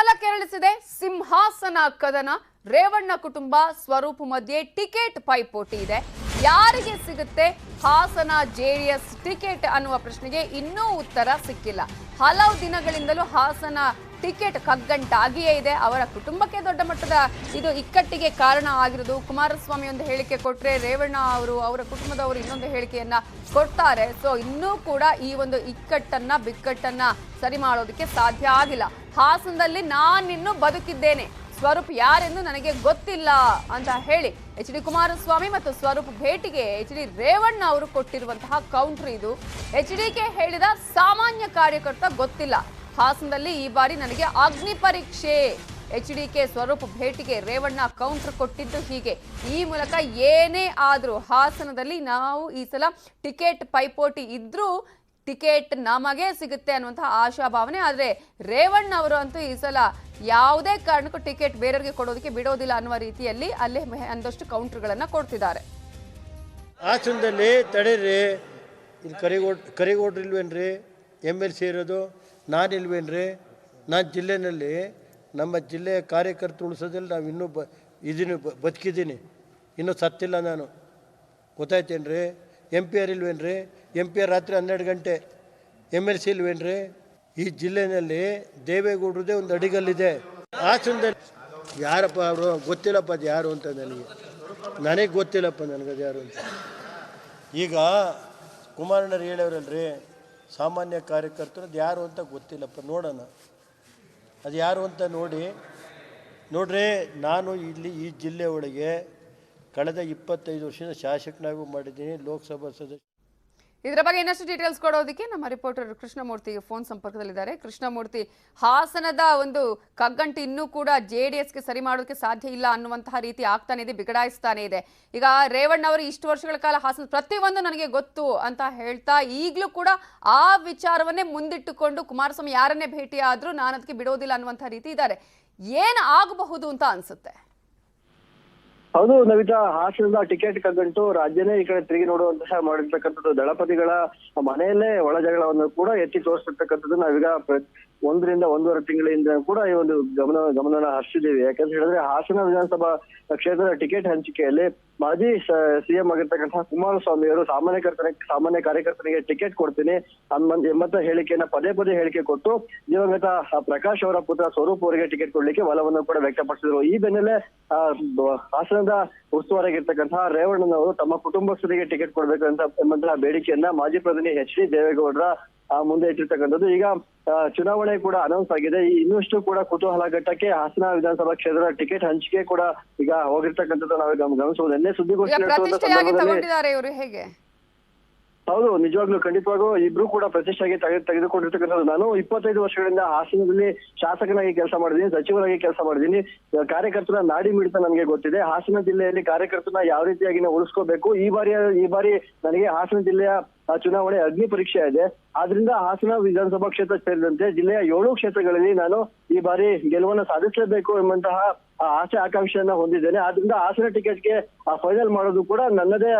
ಕುತೂಹಲ ಕೆರಳಿಸಿದೆ ಸಿಂಹಾಸನ ಕದನ ರೇವಣ್ಣ ಕುಟುಂಬ ಸ್ವರೂಪ ಮಧ್ಯೆ ಟಿಕೆಟ್ ಪೈಪೋಟಿ ಇದೆ. ಯಾರಿಗೆ ಸಿಗುತ್ತೆ ಹಾಸನ ಜೆಡಿಎಸ್ ಟಿಕೆಟ್ ಅನ್ನುವ ಪ್ರಶ್ನೆಗೆ ಇನ್ನೂ ಉತ್ತರ ಸಿಕ್ಕಿಲ್ಲ. ಹಲವು ದಿನಗಳಿಂದಲೂ ಹಾಸನ ಟಿಕೆಟ್ ಕಗ್ಗಂಟಾಗಿಯೇ ಇದೆ. ಅವರ ಕುಟುಂಬಕ್ಕೆ ದೊಡ್ಡ ಮಟ್ಟದ ಇದು ಇಕ್ಕಟ್ಟಿಗೆ ಕಾರಣ ಆಗಿರೋದು ಕುಮಾರಸ್ವಾಮಿ ಒಂದು ಹೇಳಿಕೆ ಕೊಟ್ಟರೆ ರೇವಣ್ಣ ಅವರು, ಅವರ ಕುಟುಂಬದವರು ಇನ್ನೊಂದು ಹೇಳಿಕೆಯನ್ನ ಕೊಡ್ತಾರೆ. ಸೊ ಇನ್ನೂ ಕೂಡ ಈ ಒಂದು ಇಕ್ಕಟ್ಟನ್ನ, ಬಿಕ್ಕಟ್ಟನ್ನ ಸರಿ ಮಾಡೋದಕ್ಕೆ ಸಾಧ್ಯ ಆಗಿಲ್ಲ. ಹಾಸನದಲ್ಲಿ ನಾನಿನ್ನೂ ಬದುಕಿದ್ದೇನೆ. ಸ್ವರೂಪ್ ಯಾರೆಂದು ನನಗೆ ಗೊತ್ತಿಲ್ಲ ಅಂತ ಹೇಳಿ ಎಚ್ ಡಿ ಕುಮಾರಸ್ವಾಮಿ ಮತ್ತು ಸ್ವರೂಪ್ ಭೇಟಿಗೆ ಎಚ್ ಡಿ ರೇವಣ್ಣ ಅವರು ಕೊಟ್ಟಿರುವಂತಹ ಕೌಂಟರ್ ಇದು. ಎಚ್ ಡಿಗೆ ಹೇಳಿದ ಸಾಮಾನ್ಯ ಕಾರ್ಯಕರ್ತ ಗೊತ್ತಿಲ್ಲ. ಹಾಸನದಲ್ಲಿ ಈ ಬಾರಿ ನನಗೆ ಅಗ್ನಿ ಪರೀಕ್ಷೆ. ಎಚ್ ಡಿ ಕೆ ಸ್ವರೂಪ್ ಭೇಟಿಗೆ ರೇವಣ್ಣ ಕೌಂಟರ್ ಕೊಟ್ಟಿದ್ದು ಹೀಗೆ. ಈ ಮೂಲಕ ಏನೇ ಆದರೂ ಹಾಸನದಲ್ಲಿ ನಾವು ಈ ಸಲ ಟಿಕೆಟ್ ಪೈಪೋಟಿ ಇದ್ರೂ ಟಿಕೆಟ್ ನಮಗೆ ಸಿಗುತ್ತೆ ಅನ್ನುವಂತಹ ಆಶಾಭಾವನೆ. ಆದರೆ ರೇವಣ್ಣ ಅವರು ಅಂತೂ ಈ ಸಲ ಯಾವುದೇ ಕಾರಣಕ್ಕೂ ಟಿಕೆಟ್ ಬೇರೆಯವರಿಗೆ ಕೊಡೋದಕ್ಕೆ ಬಿಡೋದಿಲ್ಲ ಅನ್ನುವ ರೀತಿಯಲ್ಲಿ ಅಲ್ಲೇ ಒಂದಷ್ಟು ಕೌಂಟರ್ಗಳನ್ನು ಕೊಡ್ತಿದ್ದಾರೆ. ಹಾಸನದಲ್ಲಿ ತಡೀರಿ. ಇಲ್ಲಿ ಕರಿಗೋಡ್ ಕರಿಗೋಡ್ರು ಇಲ್ವೇನ್ರಿ ಎಂ ಎಲ್ ಸಿ ಇರೋದು ನಾನು ಇಲ್ವೇನ್ರಿ? ನಾನು ಜಿಲ್ಲೆನಲ್ಲಿ ನಮ್ಮ ಜಿಲ್ಲೆಯ ಕಾರ್ಯಕರ್ತರು ಉಳಿಸೋದ್ರಲ್ಲಿ ನಾವು ಇನ್ನೂ ಬ, ಇದೀನಿ ಬದುಕಿದ್ದೀನಿ ಇನ್ನೂ ಸತ್ತಿಲ್ಲ ನಾನು. ಗೊತ್ತಾಯ್ತೇನ್ರಿ? ಎಂ ಪಿ ಆರ್ ಇಲ್ವೇನ್ರಿ? ಎಂ ಪಿ ಆರ್ ರಾತ್ರಿ ಹನ್ನೆರಡು ಗಂಟೆ. ಎಂ ಎಲ್ ಸಿ ಇಲ್ವೇನ್ರಿ? ಈ ಜಿಲ್ಲೆಯಲ್ಲಿ ದೇವೇಗೌಡರದೇ ಒಂದು ಅಡಿಗಲ್ಲಿದೆ. ಹಾಸನದಲ್ಲಿ ಯಾರಪ್ಪ ಅವರು? ಗೊತ್ತಿಲ್ಲಪ್ಪ ಅದು ಯಾರು ಅಂತ ನನಗೆ. ನನಗೆ ಗೊತ್ತಿಲ್ಲಪ್ಪ ನನಗದು ಯಾರು ಅಂತ. ಈಗ ಕುಮಾರಣ್ಣರು ಹೇಳವ್ರಲ್ರಿ ಸಾಮಾನ್ಯ ಕಾರ್ಯಕರ್ತರು ಅದು ಯಾರು ಅಂತ ಗೊತ್ತಿಲ್ಲಪ್ಪ, ನೋಡೋಣ. ಅದು ಯಾರು ಅಂತ ನೋಡಿ. ನೋಡ್ರಿ, ನಾನು ಇಲ್ಲಿ ಈ ಜಿಲ್ಲೆ ಒಳಗೆ ಕಳೆದ ಇಪ್ಪತ್ತೈದು ವರ್ಷದ ಶಾಸಕನಾಗೂ ಮಾಡಿದ್ದೀನಿ, ಲೋಕಸಭಾ ಸದಸ್ಯ. ಇದರ ಬಗ್ಗೆ ಇನ್ನಷ್ಟು ಡೀಟೇಲ್ಸ್ ಕೊಡೋದಕ್ಕೆ ನಮ್ಮ ರಿಪೋರ್ಟರ್ ಕೃಷ್ಣಮೂರ್ತಿ ಫೋನ್ ಸಂಪರ್ಕದಲ್ಲಿದ್ದಾರೆ. ಕೃಷ್ಣಮೂರ್ತಿ, ಹಾಸನದ ಒಂದು ಕಗ್ಗಂಟು ಇನ್ನೂ ಕೂಡ ಜೆ ಡಿ ಎಸ್ಗೆ ಸರಿ ಮಾಡೋದಕ್ಕೆ ಸಾಧ್ಯ ಇಲ್ಲ ಅನ್ನುವಂತಹ ರೀತಿ ಆಗ್ತಾನೆ ಇದೆ, ಬಿಗಡಾಯಿಸ್ತಾನೆ ಇದೆ. ಈಗ ರೇವಣ್ಣ ಅವರು ಇಷ್ಟು ವರ್ಷಗಳ ಕಾಲ ಹಾಸನ ಪ್ರತಿಯೊಂದು ನನಗೆ ಗೊತ್ತು ಅಂತ ಹೇಳ್ತಾ ಈಗಲೂ ಕೂಡ ಆ ವಿಚಾರವನ್ನೇ ಮುಂದಿಟ್ಟುಕೊಂಡು ಕುಮಾರಸ್ವಾಮಿ ಯಾರನ್ನೇ ಭೇಟಿ ಆದರೂ ನಾನು ಅದಕ್ಕೆ ಬಿಡೋದಿಲ್ಲ ಅನ್ನುವಂಥ ರೀತಿ ಇದ್ದಾರೆ. ಏನು ಆಗಬಹುದು ಅಂತ ಅನ್ಸುತ್ತೆ? ಹೌದು ನವಿತಾ ಹಾಸನದ ಟಿಕೆಟ್ ಕಗ್ಗಂಟು ರಾಜ್ಯನೇ ಈ ಕಡೆ ತಿರುಗಿ ನೋಡುವಂತಹ ಮಾಡಿರ್ತಕ್ಕಂಥದ್ದು. ದಳಪತಿಗಳ ಮನೆಯಲ್ಲೇ ಒಳ ಜಗಳವನ್ನು ಕೂಡ ಎತ್ತಿ ತೋರಿಸಿರ್ತಕ್ಕಂಥದ್ದು ನಾವೀಗ ಒಂದರಿಂದ ಒಂದೂವರೆ ತಿಂಗಳಿಂದ ಕೂಡ ಈ ಒಂದು ಗಮನ ಗಮನನ ಹರಿಸಿದ್ದೀವಿ ಯಾಕಂತ ಹೇಳಿದ್ರೆ ಹಾಸನ ವಿಧಾನಸಭಾ ಕ್ಷೇತ್ರದ ಟಿಕೆಟ್ ಹಂಚಿಕೆಯಲ್ಲಿ ಮಾಜಿ ಸಿಎಂ ಆಗಿರ್ತಕ್ಕಂತಹ ಕುಮಾರಸ್ವಾಮಿ ಅವರು ಸಾಮಾನ್ಯ ಕರ್ತನ ಸಾಮಾನ್ಯ ಕಾರ್ಯಕರ್ತನಿಗೆ ಟಿಕೆಟ್ ಕೊಡ್ತೀನಿ. ಅನ್ನೋ- ಎಂಬಂತ ಹೇಳಿಕೆಯನ್ನ ಪದೇ ಪದೇ ಹೇಳಿಕೆ ಕೊಟ್ಟು ದಿವಂಗತ ಪ್ರಕಾಶ್ ಅವರ ಪುತ್ರ ಸ್ವರೂಪ್ ಅವರಿಗೆ ಟಿಕೆಟ್ ಕೊಡ್ಲಿಕ್ಕೆ ಒಲವನ್ನು ಕೂಡ ವ್ಯಕ್ತಪಡಿಸಿದ್ರು. ಈ ಬೆನ್ನಲ್ಲೇ ಆ, ಹಾಸನದ ಉಸ್ತುವಾರಿಯಾಗಿರ್ತಕ್ಕಂತಹ ರೇವಣ್ಣನವರು ತಮ್ಮ ಕುಟುಂಬಸ್ಥರಿಗೆ ಟಿಕೆಟ್ ಕೊಡ್ಬೇಕು ಅಂತ ಎಂಬಂತಹ ಬೇಡಿಕೆಯನ್ನ ಮಾಜಿ ಪ್ರಧಾನಿ ಎಚ್ ಡಿ ದೇವೇಗೌಡರ ಮುಂದೆ ಇಟ್ಟಿರ್ತಕ್ಕಂಥದ್ದು. ಈಗ ಚುನಾವಣೆ ಕೂಡ ಅನೌನ್ಸ್ ಆಗಿದೆ. ಇನ್ನಷ್ಟು ಕೂಡ ಕುತೂಹಲ ಘಟ್ಟಕ್ಕೆ ಹಾಸನ ವಿಧಾನಸಭಾ ಕ್ಷೇತ್ರದ ಟಿಕೆಟ್ ಹಂಚಿಕೆ ಕೂಡ ಈಗ ಹೋಗಿರ್ತಕ್ಕಂಥದ್ದು ನಾವು ಗಮ- ಗಮನಿಸಬಹುದು. ನಿನ್ನೆ ಈಗ ಸುದ್ದಿಗೋಷ್ಠಿ ನಡೆಸುವಂತ ಸಂದರ್ಭದಲ್ಲಿ ಹೇಗೆ? ಹೌದು, ನಿಜವಾಗ್ಲೂ ಖಂಡಿತವಾಗೂ ಇಬ್ರು ಕೂಡ ಪ್ರತಿಷ್ಠೆಯಾಗಿ ತೆಗೆ- ತೆಗೆದುಕೊಂಡಿರ್ತಕ್ಕಂಥದ್ದು. ನಾನು ಇಪ್ಪತ್ತೈದು ವರ್ಷಗಳಿಂದ ಹಾಸನದಲ್ಲಿ ಶಾಸಕನಾಗಿ ಕೆಲಸ ಮಾಡಿದ್ದೀನಿ, ಸಚಿವರಾಗಿ ಕೆಲಸ ಮಾಡಿದ್ದೀನಿ. ಕಾರ್ಯಕರ್ತರ ನಾಡಿ ಮಿಡಿತ ನನಗೆ ಗೊತ್ತಿದೆ. ಹಾಸನ ಜಿಲ್ಲೆಯಲ್ಲಿ ಕಾರ್ಯಕರ್ತನ ಯಾವ ರೀತಿಯಾಗಿ ನಾವು ಉಳಿಸ್ಕೋಬೇಕು? ಈ ಬಾರಿಯ, ಈ ಬಾರಿ ನನಗೆ ಹಾಸನ ಜಿಲ್ಲೆಯ ಚುನಾವಣೆ ಅಗ್ನಿ ಪರೀಕ್ಷೆ ಇದೆ. ಆದ್ರಿಂದ ಹಾಸನ ವಿಧಾನಸಭಾ ಕ್ಷೇತ್ರ ಸೇರಿದಂತೆ ಜಿಲ್ಲೆಯ ಏಳು ಕ್ಷೇತ್ರಗಳಲ್ಲಿ ನಾನು ಈ ಬಾರಿ ಗೆಲುವನ್ನು ಸಾಧಿಸಲೇಬೇಕು ಎಂಬಂತಹ ಆಸೆ, ಆಕಾಂಕ್ಷೆಯನ್ನ ಹೊಂದಿದ್ದೇನೆ. ಆದ್ರಿಂದ ಹಾಸನ ಟಿಕೆಟ್ಗೆ ಫೈನಲ್ ಮಾಡೋದು ಕೂಡ ನನ್ನದೇ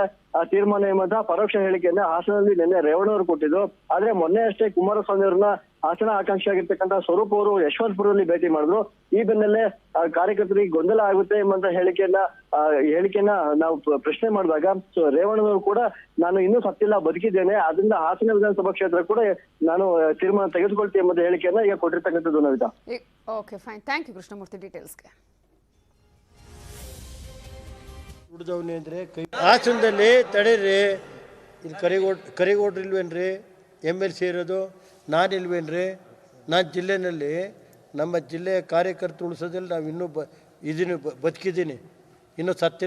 ತೀರ್ಮಾನ ಎಂಬಂತಹ ಪರೋಕ್ಷ ಹೇಳಿಕೆಯನ್ನ ಹಾಸನದಲ್ಲಿ ನಿನ್ನೆ ರೇವಣ್ಣ ಅವರು ಕೊಟ್ಟಿದ್ದು. ಆದ್ರೆ ಮೊನ್ನೆ ಅಷ್ಟೇ ಕುಮಾರಸ್ವಾಮಿ ಅವ್ರನ್ನ ಹಾಸನ ಆಕಾಂಕ್ಷಿ ಆಗಿರ್ತಕ್ಕಂಥ ಸ್ವರೂಪ್ ಅವರು ಯಶವಂತಪುರದಲ್ಲಿ ಭೇಟಿ ಮಾಡಿದ್ರು. ಈ ಬೆನ್ನಲ್ಲೇ ಕಾರ್ಯಕರ್ತರಿಗೆ ಗೊಂದಲ ಆಗುತ್ತೆ ಎಂಬಂತ ಹೇಳಿಕೆಯನ್ನ ಹೇಳಿಕೆಯನ್ನ ನಾವು ಪ್ರಶ್ನೆ ಮಾಡಿದಾಗ, ಸೊ ರೇವಣ್ಣನವರು ಕೂಡ ನಾನು ಇನ್ನೂ ಸತ್ತಿಲ್ಲ, ಬದುಕಿದ್ದೇನೆ ಅದರಿಂದ ಹಾಸನ ವಿಧಾನಸಭಾ ಕ್ಷೇತ್ರ ಕೂಡ ನಾನು ತೀರ್ಮಾನ ತೆಗೆದುಕೊಳ್ತೀನಿ ಎಂಬ ಹೇಳಿಕೆಯನ್ನ ಈಗ ಕೊಟ್ಟಿರ್ತಕ್ಕಂಥದ್ದು Navitha. Okay fine thank you Krishnamurthy ಡೀಟೇಲ್ಸ್ಗೆ ಅಂದರೆ ಕೈ ಹಾಸನದಲ್ಲಿ ತಡೀರಿ. ಇಲ್ಲಿ ಕರಿಗೋಡ್ ಕರಿಗೋಡ್ರು ಇಲ್ವೇನ್ರಿ ಎಂ ಎಲ್ ಸಿ ಇರೋದು. ನಾನು ಇಲ್ವೇನ್ರಿ ನಾನು ಜಿಲ್ಲೆನಲ್ಲಿ ನಮ್ಮ ಜಿಲ್ಲೆಯ ಕಾರ್ಯಕರ್ತರು ಉಳಿಸೋದ್ರಲ್ಲಿ ನಾವು ಇನ್ನೂ ಬ ಇದೀನಿ ಬದುಕಿದ್ದೀನಿ ಇನ್ನೂ ಸತ್ತಿಲ್ಲ.